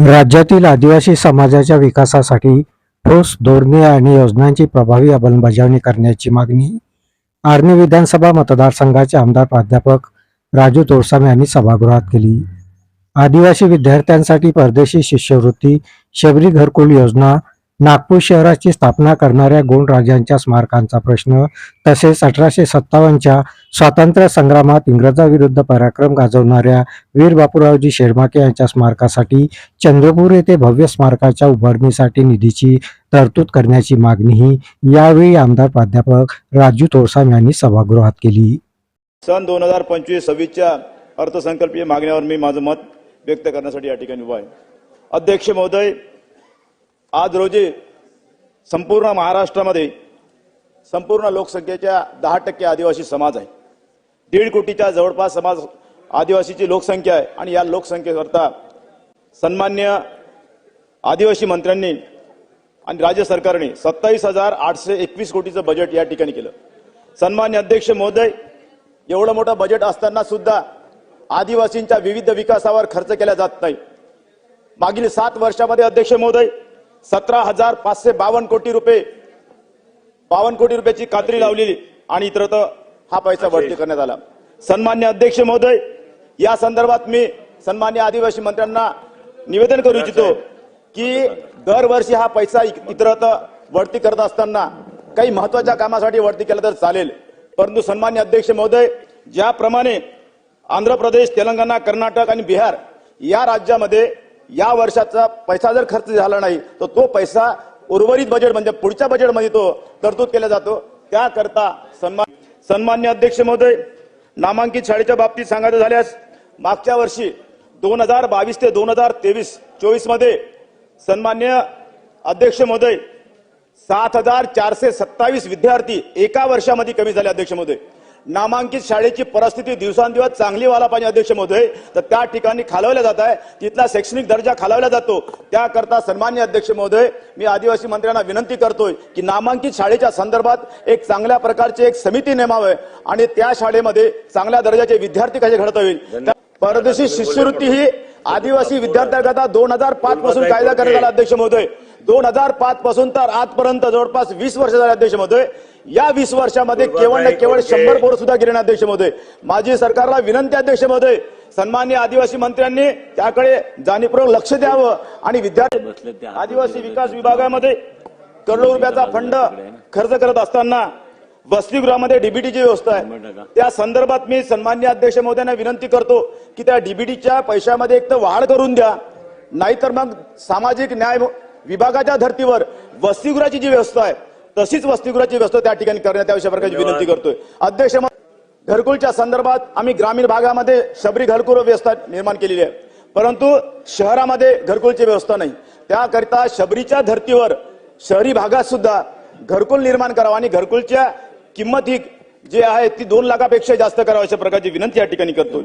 राज्यातील आदिवासी समाजाच्या विकासासाठी ठोस धोरणे आणि योजनांची प्रभावी अंमलबजावणी करण्याची मागणी आर्णी विधानसभा मतदारसंघाचे आमदार प्राध्यापक राजू तोडसाम यांनी सभागृहात केली. आदिवासी विद्यार्थ्यांसाठी परदेशी शिष्यवृत्ती शबरी घरकुल योजना नागपूर शहराची स्थापना करणाऱ्या गोंडराजांच्या स्मारकांचा प्रश्न तसेच अठराशे सत्तावन्नच्या स्वातंत्र्य संग्रामात इंग्रजाविरुद्ध पराक्रम गाजवणाऱ्या वीर बापूरावजी शेरमाके यांच्या स्मारकासाठी चंद्रपूर येथे भव्य स्मारकाच्या उभारणीसाठी निधीची तरतूद करण्याची मागणीही यावेळी आमदार प्राध्यापक राजू तोडसाम यांनी सभागृहात केली. सन दोन हजार पंचवीस सव्वीसच्या अर्थसंकल्पीय मागण्यावर मी माझं मत व्यक्त करण्यासाठी या ठिकाणी उभा आहे. अध्यक्ष महोदय आज रोजी संपूर्ण महाराष्ट्रामध्ये संपूर्ण लोकसंख्येच्या दहा टक्के आदिवासी समाज आहे. दीड कोटीच्या जवळपास समाज आदिवासीची लोकसंख्या आहे आणि या लोकसंख्येकरता सन्मान्य आदिवासी मंत्र्यांनी आणि राज्य सरकारने सत्तावीस हजार आठशे एकवीस कोटीचं बजेट या ठिकाणी केलं. सन्मान्य अध्यक्ष महोदय एवढं मोठं बजेट असताना सुद्धा आदिवासींच्या विविध विकासावर खर्च केला जात नाही. मागील सात वर्षामध्ये अध्यक्ष महोदय सतरा हजार पाचशे बावन्न कोटी रुपये बावन्न कोटी रुपयाची कात्री लावलेली आणि इतरत्र हा पैसा भरती करण्यात आला. सन्मान्य अध्यक्ष महोदय या संदर्भात मी सन्मान्य आदिवासी मंत्र्यांना निवेदन करू इच्छितो की दरवर्षी हा पैसा इतरत्र वळती करत असताना काही महत्त्वाच्या कामासाठी वळती केलं तर चालेल. परंतु सन्मान्य अध्यक्ष महोदय ज्याप्रमाणे आंध्र प्रदेश तेलंगणा कर्नाटक आणि बिहार या राज्यामध्ये या वर्षाचा पैसा जर खर्च झाला नाही तर तो पैसा उर्वरित बजेट म्हणजे पुढच्या बजेटमध्ये तो तरतूद केला जातो. त्याकरता सन्मान सन्मान्य अध्यक्ष महोदय नामांकित शाळेच्या बाबतीत सांगायचं झाल्यास मागच्या वर्षी दोन हजार बावीस ते दोन हजार तेवीस चोवीसमध्ये सन्मान्य अध्यक्ष महोदय सात हजार चारशे सत्तावीस विद्यार्थी एका वर्षामध्ये कमी झाले अध्यक्ष महोदय. नामांकित शाळेची परिस्थिती दिवसांदिवस चांगली व्हायला पाहिजे अध्यक्ष महोदय. तर त्या ठिकाणी खालवल्या जात आहे. तिथला शैक्षणिक दर्जा खालवला जातो. त्याकरता सन्मान्य अध्यक्ष महोदय मी आदिवासी मंत्र्यांना विनंती करतोय की नामांकित शाळेच्या संदर्भात एक चांगल्या प्रकारची एक समिती नेमावे आणि त्या शाळेमध्ये चांगल्या दर्जाचे विद्यार्थी कसे घडता येईल? परदेशी शिष्यवृत्ती ही आदिवासी विद्यार्थ्यांकरता दोन हजार पाच पासून कायदा करण्यात आला अध्यक्ष महोदय. दोन हजार पाच पासून तर आजपर्यंत जवळपास वीस वर्ष झाले अध्यक्ष महोदय. या वीस वर्षामध्ये केवळ ना केवळ शंभर पोरं सुद्धा गेले नाही अध्यक्ष महोदय माझी सरकारला विनंती अध्यक्ष महोदय सन्मान्य आदिवासी मंत्र्यांनी त्याकडे जाणीवपूर्वक लक्ष द्यावं आणि विद्यार्थी आदिवासी विकास विभागामध्ये करोडो रुपयाचा फंड खर्च करत असताना वसतिगृहामध्ये डीबीटीची व्यवस्था आहे. त्या संदर्भात मी सन्मान्य अध्यक्ष महोदयांना विनंती करतो की त्या डीबीटीच्या पैशामध्ये एक तर वाढ करून द्या नाहीतर मग सामाजिक न्याय विभागाच्या धर्तीवर वसतिगृहाची जी व्यवस्था आहे तशीच वसतिगृहाची व्यवस्था त्या ठिकाणी करण्यात यावी अशा प्रकारची विनंती करतोय. अध्यक्ष महोदय, घरकुलच्या संदर्भात आम्ही ग्रामीण भागामध्ये शबरी घरकुल व्यवस्था निर्माण केलेली आहे. परंतु शहरामध्ये घरकुलची व्यवस्था नाही. त्याकरिता शबरीच्या धर्तीवर शहरी भागात सुद्धा घरकुल निर्माण करावं आणि घरकुलच्या किंमत ही जी आहे ती दोन लाखापेक्षा जास्त करावं अशा प्रकारची विनंती या ठिकाणी करतो